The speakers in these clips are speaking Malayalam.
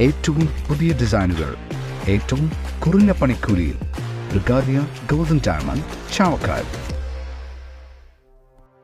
ഏറ്റവും പുതിയ ഡിസൈനുകൾ ഏറ്റവും കുറഞ്ഞ പണിക്കൂലിയിൽ ബ്രിഗാദിയ ഗോൾഡൻ ഡയമണ്ട് ചാവക്കാട്.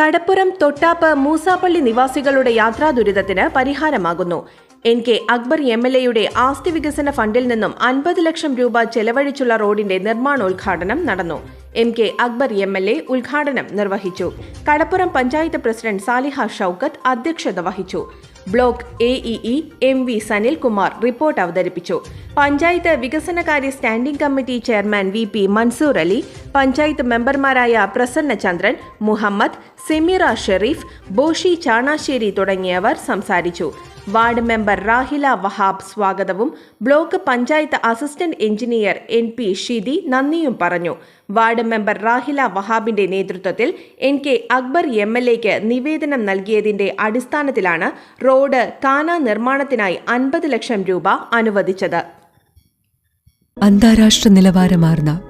കടപ്പുറം തൊട്ടാപ്പ് മൂസാപ്പള്ളി നിവാസികളുടെ യാത്രാ ദുരിതത്തിന് പരിഹാരമാകുന്നു. N K Akbar M L എയുടെ ആസ്തി വികസന ഫണ്ടിൽ നിന്നും അൻപത് ലക്ഷം രൂപ ചെലവഴിച്ചുള്ള റോഡിന്റെ നിർമ്മാണോദ്ഘാടനം നടന്നു. M K Akbar M L A ഉദ്ഘാടനം നിർവഹിച്ചു. കടപ്പുറം പഞ്ചായത്ത് പ്രസിഡന്റ് സാലിഹ ഷൌക്കത്ത് അധ്യക്ഷത വഹിച്ചു. Block A E M V Sanilkumar report അവതരിപ്പിച്ചു. പഞ്ചായത്ത് വികസനകാര്യ standing committee chairman V P Mansoor Ali panchayat മെമ്പർമാരായ പ്രസന്ന ചന്ദ്രൻ മുഹമ്മദ് സെമീറ ഷെറീഫ് ബോഷി ചാണാശ്ശേരി തുടങ്ങിയവർ സംസാരിച്ചു. വാർഡ് മെമ്പർ റാഹില വഹാബ് സ്വാഗതവും block panchayat assistant engineer N P Shidi നന്ദിയും പറഞ്ഞു. വാർഡ് മെമ്പർ റാഹില വഹാബിന്റെ നേതൃത്വത്തിൽ N K Akbar M L എക്ക് നിവേദനം നൽകിയതിന്റെ അടിസ്ഥാനത്തിലാണ് റോഡ് കാന നിർമ്മാണത്തിനായി അൻപത് ലക്ഷം രൂപ അനുവദിച്ചത്. അന്താരാഷ്ട്ര നിലവാരമാർന്ന